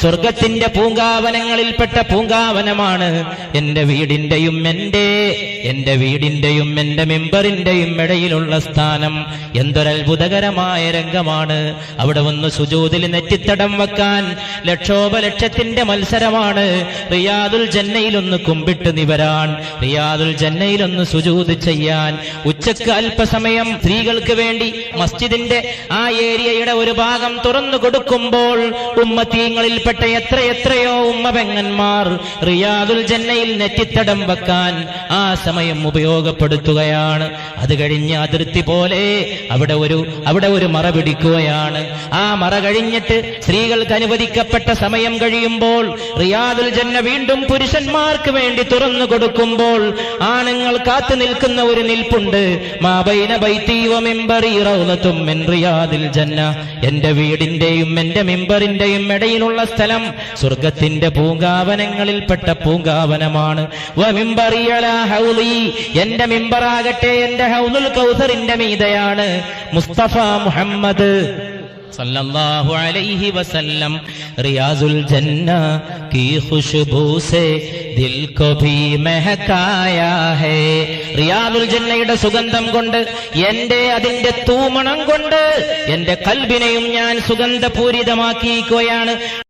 സ്വർഗത്തിന്റെ പൂങ്കാവനങ്ങളിൽപ്പെട്ട പൂങ്കാവനമാണ് എന്റെ വീടിന്റെയും എന്റെ എന്റെ വീടിന്റെയും എന്റെ മെമ്പറിന്റെയും ഇടയിലുള്ള സ്ഥാനം. എന്തൊരത്ഭുതകരമായ രംഗമാണ്. അവിടെ ഒന്ന് സുജൂതിൽ നെറ്റിത്തടം വെക്കാൻ ലക്ഷോപലക്ഷത്തിന്റെ മത്സരമാണ്. റിയാദുൽ ജന്നയിലൊന്ന് കുമ്പിട്ട് നിവരാൻ റിയാദുൽ ജന്നയിലൊന്ന് സുജൂത് ചെയ്യാൻ. ഉച്ചയ്ക്ക് അല്പസമയം സ്ത്രീകൾക്ക് വേണ്ടി മസ്ജിദിന്റെ ആ ഏരിയയുടെ ഒരു ഭാഗം തുറന്നു കൊടുക്കുമ്പോൾ ഉമ്മത്തീങ്ങളിൽപ്പെട്ട എത്ര എത്രയോ ഉമ്മ പെങ്ങന്മാർ റിയാദുൽ ജന്നയിൽ നെറ്റിത്തടം വെക്കാൻ ആ സമയം ഉപയോഗപ്പെടുത്തുകയാണ്. അത് കഴിഞ്ഞ് അതിർത്തി പോലെ അവിടെ ഒരു അവിടെ ഒരു മറ പിടിക്കുകയാണ്. ആ മറ കഴിഞ്ഞിട്ട് സ്ത്രീകൾക്ക് അനുവദിക്കപ്പെട്ട സമയം കഴിയുമ്പോൾ റിയാദുൽ ജന്ന വീണ്ടും പുരുഷന്മാർക്ക് വേണ്ടി തുറന്നു കൊടുക്കുമ്പോൾ ആണുങ്ങൾ കാത്തു നിൽക്കുന്ന ഒരു നിൽപ്പുണ്ട്. എന്റെ വീടിന്റെയും എന്റെ മെമ്പറിന്റെയും ഇടയിലുള്ള സ്ഥലം സ്വർഗത്തിന്റെ പൂങ്കാവനങ്ങളിൽപ്പെട്ട പൂങ്കാവനമാണ്. എന്റെ മിമ്പറാകട്ടെ എന്റെ ഹൗദുൽ കൗസറിന്റെ മീതയാണ് മുസ്തഫ മുഹമ്മദ്. സല്ലല്ലാഹു അലൈഹി വസല്ലം റിയാസുൽ ജന്ന കീ ഖുശ്ബൂ സേ ദിൽ കോ ഭീ മെഹകായാ ഹേ. റിയാദുൽ ജന്നയുടെ സുഗന്ധം കൊണ്ട് എന്റെ അതിന്റെ തൂമണം കൊണ്ട് എന്റെ കൽബിനെയും ഞാൻ സുഗന്ധപൂരിതമാക്കിയിരിക്കുകയാണ്.